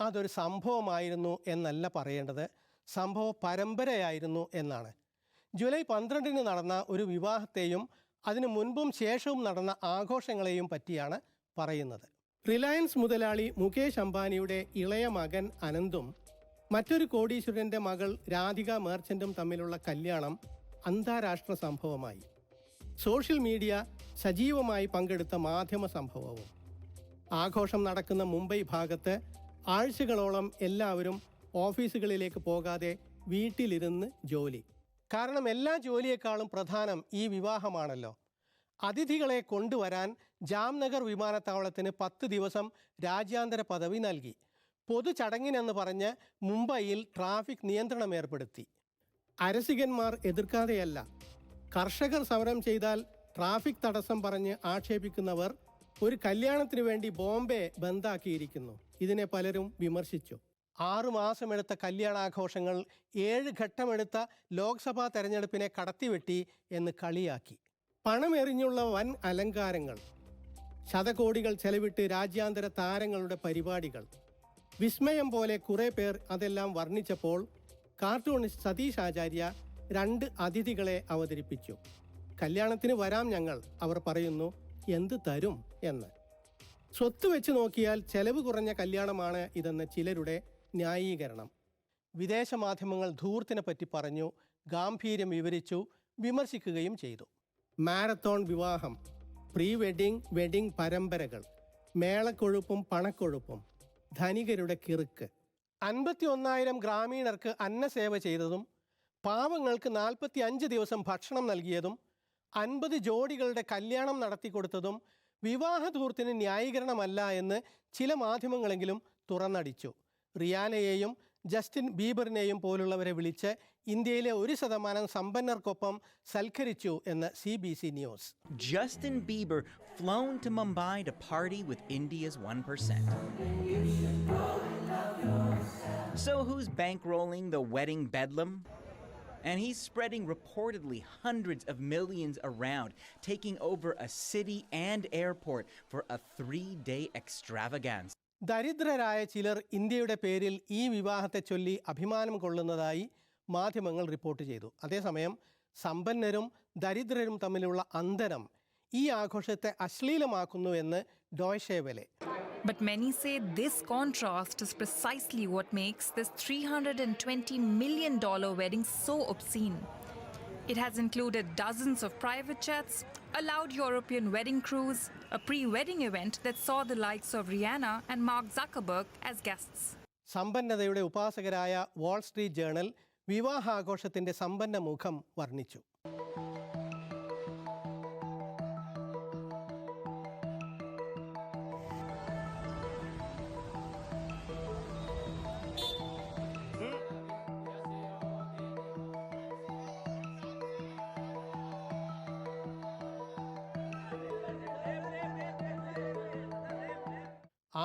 അതൊരു സംഭവമായിരുന്നു എന്നല്ല പറയേണ്ടത്. സംഭവ പരമ്പരയായിരുന്നു എന്നാണ്. ജൂലൈ പന്ത്രണ്ടിന് നടന്ന ഒരു വിവാഹത്തെയും അതിനു മുൻപും ശേഷവും നടന്ന ആഘോഷങ്ങളെയും പറ്റിയാണ് പറയുന്നത്. റിലയൻസ് മുതലാളി മുകേഷ് അംബാനിയുടെ ഇളയ മകൻ അനന്തും മറ്റൊരു കോടീശ്വരന്റെ മകൾ രാധിക മേർച്ചന്റും തമ്മിലുള്ള കല്യാണം അന്താരാഷ്ട്ര സംഭവമായി. സോഷ്യൽ മീഡിയ സജീവമായി പങ്കെടുത്ത മാധ്യമ സംഭവവും. ആഘോഷം നടക്കുന്ന മുംബൈ ഭാഗത്ത് ആഴ്ചകളോളം എല്ലാവരും ഓഫീസുകളിലേക്ക് പോകാതെ വീട്ടിലിരുന്ന് ജോലി. കാരണം എല്ലാ ജോലിയേക്കാളും പ്രധാനം ഈ വിവാഹമാണല്ലോ. അതിഥികളെ കൊണ്ടുവരാൻ ജാംനഗർ വിമാനത്താവളത്തിന് പത്ത് ദിവസം രാജ്യാന്തര പദവി നൽകി. പൊതു ചടങ്ങിനെന്ന് പറഞ്ഞ് മുംബൈയിൽ ട്രാഫിക് നിയന്ത്രണം ഏർപ്പെടുത്തി. അരസികന്മാർ എതിർക്കാതെയല്ല. കർഷകർ സമരം ചെയ്താൽ ട്രാഫിക് തടസ്സം പറഞ്ഞ് ആക്ഷേപിക്കുന്നവർ ഒരു കല്യാണത്തിന് വേണ്ടി ബോംബെ ബന്ദാക്കിയിരിക്കുന്നു ഇതിനെ പലരും വിമർശിച്ചു. ആറു മാസമെടുത്ത കല്യാണാഘോഷങ്ങൾ ഏഴ് ഘട്ടമെടുത്ത ലോക്സഭാ തെരഞ്ഞെടുപ്പിനെ കടത്തിവെട്ടി എന്ന് കളിയാക്കി. പണമെറിഞ്ഞുള്ള വൻ അലങ്കാരങ്ങൾ ശതകോടികൾ ചെലവിട്ട് രാജ്യാന്തര താരങ്ങളുടെ പരിപാടികൾ. വിസ്മയം പോലെ കുറെ പേർ അതെല്ലാം വർണിച്ചപ്പോൾ കാർട്ടൂണിസ്റ്റ് സതീഷ് ആചാര്യ രണ്ട് അതിഥികളെ അവതരിപ്പിച്ചു. കല്യാണത്തിന് വരാം ഞങ്ങൾ അവർ പറയുന്നു. എന്ത് തരും എന്ന്. സ്വത്ത് വെച്ച് നോക്കിയാൽ ചെലവ് കുറഞ്ഞ കല്യാണമാണ് ഇതെന്ന് ചിലരുടെ ന്യായീകരണം. വിദേശ മാധ്യമങ്ങൾ ധൂർത്തിനെ പറ്റി പറഞ്ഞു ഗാംഭീര്യം വിവരിച്ചു വിമർശിക്കുകയും ചെയ്തു. മാരത്തോൺ വിവാഹം പ്രീ വെഡിങ് വെഡിങ് പരമ്പരകൾ മേളക്കൊഴുപ്പും പണക്കൊഴുപ്പും ധനികരുടെ കിറുക്ക്. അൻപത്തി ഒന്നായിരം ഗ്രാമീണർക്ക് അന്നസേവ ചെയ്തതും പാവങ്ങൾക്ക് നാൽപ്പത്തി അഞ്ച് ദിവസം ഭക്ഷണം നൽകിയതും അൻപത് ജോഡികളുടെ കല്യാണം നടത്തിക്കൊടുത്തതും വിവാഹ ധൂർത്തിന് ന്യായീകരണമല്ല എന്ന് ചില മാധ്യമങ്ങളെങ്കിലും തുറന്നടിച്ചു റിയാനയെയും ജസ്റ്റിൻ ബീബറിനെയും പോലുള്ളവരെ വിളിച്ച് ഇന്ത്യയിലെ ഒരു ശതമാനം സമ്പന്നർക്കൊപ്പം സൽക്കരിച്ചു എന്ന് C B C news Justin Bieber flown to Mumbai to party with India's 1%. So, who's bankrolling the wedding bedlam? And he's spreading reportedly hundreds of millions around, taking over a city and airport for a three day extravaganza. ദരിദ്രരായ ചിലർ ഇന്ത്യയുടെ പേരിൽ ഈ വിവാഹത്തെ ചൊല്ലി അഭിമാനം കൊള്ളുന്നതായി മാധ്യമങ്ങൾ report ചെയ്തു അതേസമയം സമ്പന്നരും ദരിദ്രരും തമ്മിലുള്ള അന്തരം ഈ ആഘോഷത്തെ അശ്ലീലമാക്കുന്നു എന്ന് Deutsche Welle But many say this contrast is precisely what makes this $320 million wedding so obscene. It has included dozens of private chats, a loud European wedding cruise, a pre wedding event that saw the likes of Rihanna and Mark Zuckerberg as guests. സമ്പന്നതയുടെ ഉപാസകരായ Wall Street Journal വിവാഹാഘോഷത്തിന്റെ സമ്പന്ന മുഖം വർണിച്ചു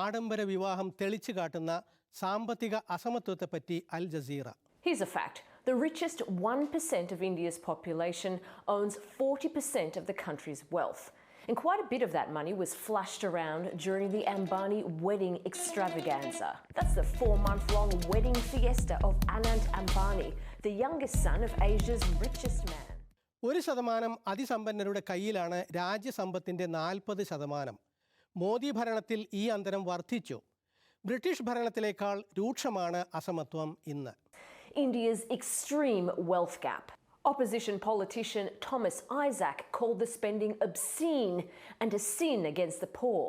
ആഡംബര വിവാഹം തെളിച്ചു കാട്ടുന്ന സാമ്പത്തിക അസമത്വത്തെപ്പറ്റി Al Jazeera Here's a fact the richest 1% of India's population owns 40% of the country's wealth. And quite a bit of that money was flushed around during the Ambani wedding extravaganza. That's the four month long wedding fiesta of Anand Ambani, the youngest son of Asia's richest man. ഒരു ശതമാനം അതിസമ്പന്നരുടെ കയ്യിലാണ് രാജ്യസമ്പത്തിന്റെ നാൽപ്പത് ശതമാനം മോദി ഭരണത്തിൽ ഈ അന്തരം വർദ്ധിച്ചു British ഭരണത്തിലേക്കാൾ രൂക്ഷമാണ് അസമത്വം ഇന്ന് India's extreme wealth gap. Opposition politician Thomas Isaac called the spending obscene and a sin against the poor.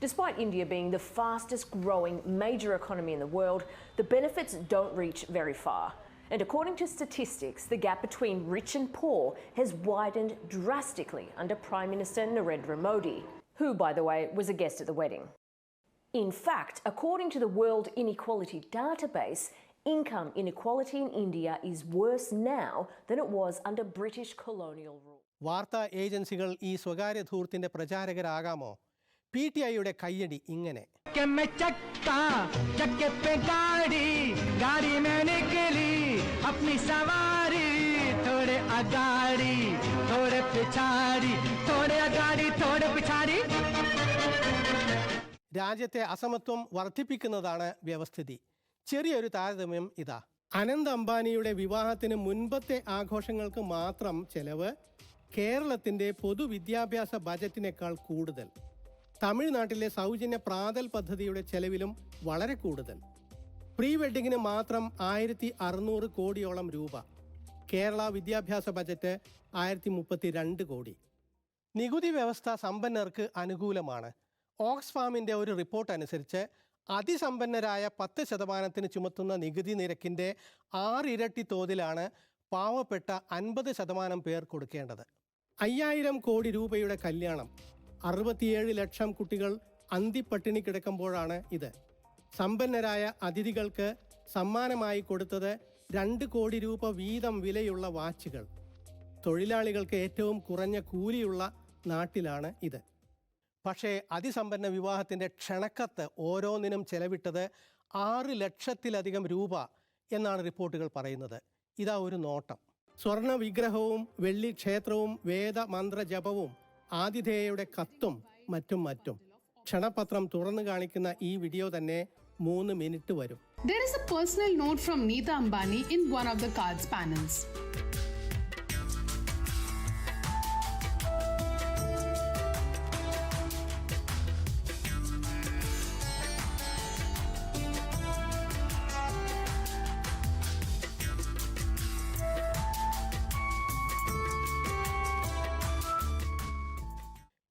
Despite India being the fastest growing major economy in the world, the benefits don't reach very far. And according to statistics, the gap between rich and poor has widened drastically under Prime Minister Narendra Modi, who, by the way, was a guest at the wedding. In fact, according to the World Inequality Database, income inequality in India is worse now than it was under British colonial rule. വാർത്താ ഏജൻസികൾ ഈ സ്വകാര്യ ധൂർത്തിന്റെ പ്രചാരകരാകാമോ P T ഐയുടെ കയ്യടി ഇങ്ങനെ ചക്കപ്പെ ഗാഡി ഗാഡി മേനെ Kayleigh apni സവാ थोड़े अगाड़ी थोड़े पिछाड़ी थोड़े अगाड़ी थोड़े पिछाड़ी രാജ്യത്തെ അസമത്വം വർദ്ധിപ്പിക്കുന്നതാണ് വ്യവസ്ഥിതി ചെറിയൊരു താരതമ്യം ഇതാ അനന്ത് അംബാനിയുടെ വിവാഹത്തിന് മുൻപത്തെ ആഘോഷങ്ങൾക്ക് മാത്രം ചെലവ് കേരളത്തിൻ്റെ പൊതുവിദ്യാഭ്യാസ ബജറ്റിനേക്കാൾ കൂടുതൽ തമിഴ്നാട്ടിലെ സൗജന്യ പ്രാതൽ പദ്ധതിയുടെ ചെലവിലും വളരെ കൂടുതൽ പ്രീ വെഡിങ്ങിന് മാത്രം ആയിരത്തി അറുന്നൂറ് കോടിയോളം രൂപ കേരള വിദ്യാഭ്യാസ ബജറ്റ് ആയിരത്തി മുപ്പത്തി രണ്ട് കോടി. നികുതി വ്യവസ്ഥ സമ്പന്നർക്ക് അനുകൂലമാണ്. ഓക്സ്ഫാമിന്റെ ഒരു റിപ്പോർട്ട് അനുസരിച്ച് അതിസമ്പന്നരായ പത്ത് ശതമാനത്തിന് ചുമത്തുന്ന നികുതി നിരക്കിന്റെ ആറിരട്ടി തോതിലാണ് പാവപ്പെട്ട അൻപത് ശതമാനം പേർ കൊടുക്കേണ്ടത്. അയ്യായിരം കോടി രൂപയുടെ കല്യാണം അറുപത്തിയേഴ് ലക്ഷം കുട്ടികൾ അന്തിപ്പട്ടിണി കിടക്കുമ്പോഴാണ് ഇത്. സമ്പന്നരായ അതിഥികൾക്ക് സമ്മാനമായി കൊടുത്തത് രണ്ട് കോടി രൂപ വീതം വിലയുള്ള വാച്ചുകൾ. തൊഴിലാളികൾക്ക് ഏറ്റവും കുറഞ്ഞ കൂലിയുള്ള നാട്ടിലാണ് ഇത്. പക്ഷേ അതിസമ്പന്ന വിവാഹത്തിന്റെ ക്ഷണക്കത്ത് ഓരോന്നിനും ചെലവിട്ടത് ആറ് ലക്ഷത്തിലധികം രൂപ എന്നാണ് റിപ്പോർട്ടുകൾ പറയുന്നത്. ഇതാ ഒരു നോട്ടം. സ്വർണ വിഗ്രഹവും വെള്ളി ക്ഷേത്രവും വേദ മന്ത്ര ജപവും ആതിഥേയയുടെ കത്തും മറ്റും മറ്റും. ക്ഷണപത്രം തുറന്നു കാണിക്കുന്ന ഈ വീഡിയോ തന്നെ മൂന്ന് മിനിറ്റ് വരും There is a personal note from Neeta Ambani in one of the cards panels.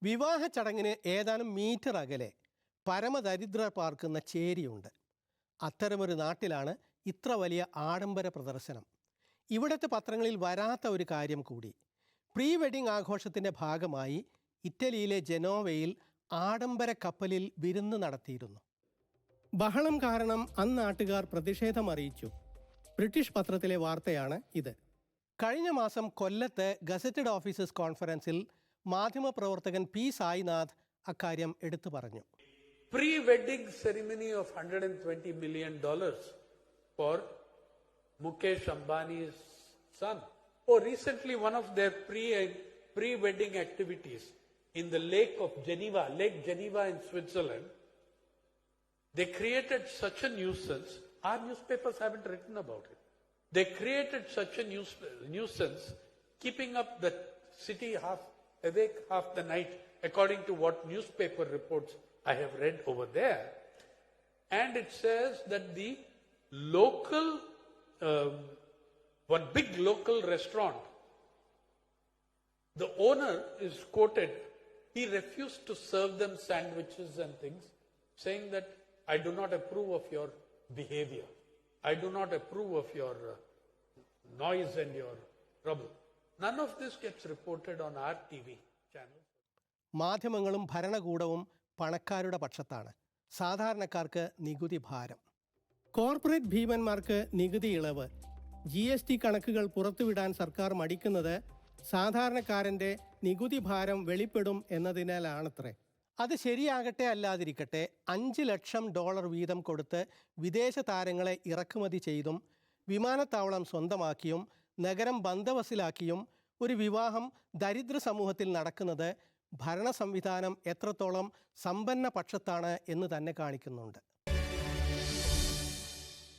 വിവാഹ ചടങ്ങിന് ഏതാനും മീറ്റർ അകലെ പരമദരിദ്രർ പാർക്കുന്ന ചേരിയുണ്ട്. അത്തരമൊരു നാട്ടിലാണ് ഇത്ര വലിയ ആഡംബര പ്രദർശനം. ഇവിടുത്തെ പത്രങ്ങളിൽ വരാത്ത ഒരു കാര്യം കൂടി. പ്രീ വെഡിംഗ് ആഘോഷത്തിന്റെ ഭാഗമായി ഇറ്റലിയിലെ ജനോവയിൽ ആഡംബര കപ്പലിൽ വിരുന്ന് നടത്തിയിരുന്നു. ബഹളം കാരണം അന്നാട്ടുകാർ പ്രതിഷേധം അറിയിച്ചു. ബ്രിട്ടീഷ് പത്രത്തിലെ വാർത്തയാണ് ഇത്. കഴിഞ്ഞ മാസം കൊല്ലത്ത് ഗസറ്റഡ് ഓഫീസേഴ്സ് കോൺഫറൻസിൽ മാധ്യമപ്രവർത്തകൻ പി. സായിനാഥ് അക്കാര്യം എടുത്തു പറഞ്ഞു. Pre-wedding ceremony of 120 million dollars for Mukesh Ambani's son. Oh, recently one of their pre pre-wedding activities in the Lake of Geneva, Lake Geneva in Switzerland, they created such a nuisance. Our newspapers haven't written about it. They created such a nuisance, keeping up the city half awake half the night, according to what newspaper reports I have read over there. And it says that the local, um, one big local restaurant, the owner is quoted, he refused to serve them sandwiches and things, saying that I do not approve of your behavior. I do not approve of your uh, noise and your trouble. None of this gets reported on our TV channel. മാധ്യമങ്ങളും ഭരണകൂടവും പണക്കാരുടെ പക്ഷത്താണ്. സാധാരണക്കാർക്ക് നികുതി ഭാരം. Corporate ഭീമന്മാർക്ക് നികുതി ഇളവ്. G S T കണക്കുകൾ പുറത്തുവിടാൻ സർക്കാർ മടിക്കുന്നത് സാധാരണക്കാരന്റെ നികുതി ഭാരം വെളിപ്പെടും എന്നതിനാലാണത്രേ. അത് ശരിയാകട്ടെ അല്ലാതിരിക്കട്ടെ അഞ്ച് ലക്ഷം ഡോളർ വീതം കൊടുത്ത് വിദേശ താരങ്ങളെ ഇറക്കുമതി ചെയ്തും വിമാനത്താവളം സ്വന്തമാക്കിയും നഗരം ബന്ദവസിലാക്കിയും ഒരു വിവാഹം ദരിദ്ര സമൂഹത്തിൽ നടക്കുന്നത് ഭരണ സംവിധാനം എത്രത്തോളം സമ്പന്ന പക്ഷത്താണ് എന്ന് തന്നെ കാണിക്കുന്നുണ്ട്.